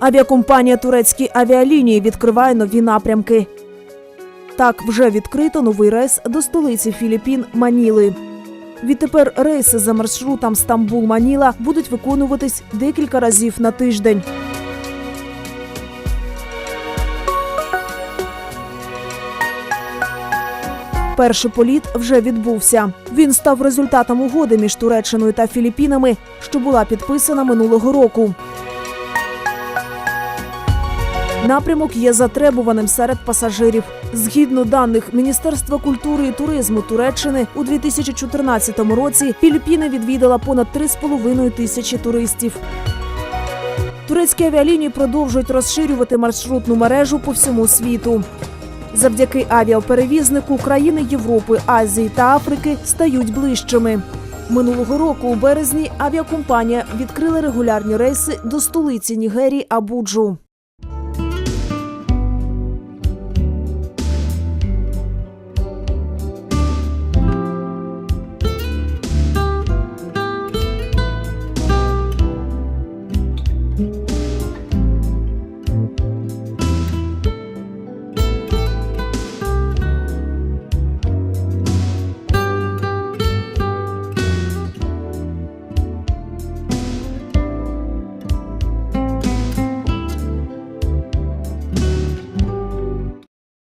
Авіакомпанія турецькі авіалінії відкриває нові напрямки. Так, вже відкрито новий рейс до столиці Філіппін Маніли. Відтепер рейси за маршрутом Стамбул-Маніла будуть виконуватись декілька разів на тиждень. Перший політ вже відбувся. Він став результатом угоди між Туреччиною та Філіппінами, що була підписана минулого року. Напрямок є затребуваним серед пасажирів. Згідно даних Міністерства культури і туризму Туреччини, у 2014 році Філіппіни відвідала понад 3,5 тисячі туристів. Турецькі авіалінії продовжують розширювати маршрутну мережу по всьому світу. Завдяки авіаперевізнику країни Європи, Азії та Африки стають ближчими. Минулого року у березні авіакомпанія відкрила регулярні рейси до столиці Нігерії Абуджу.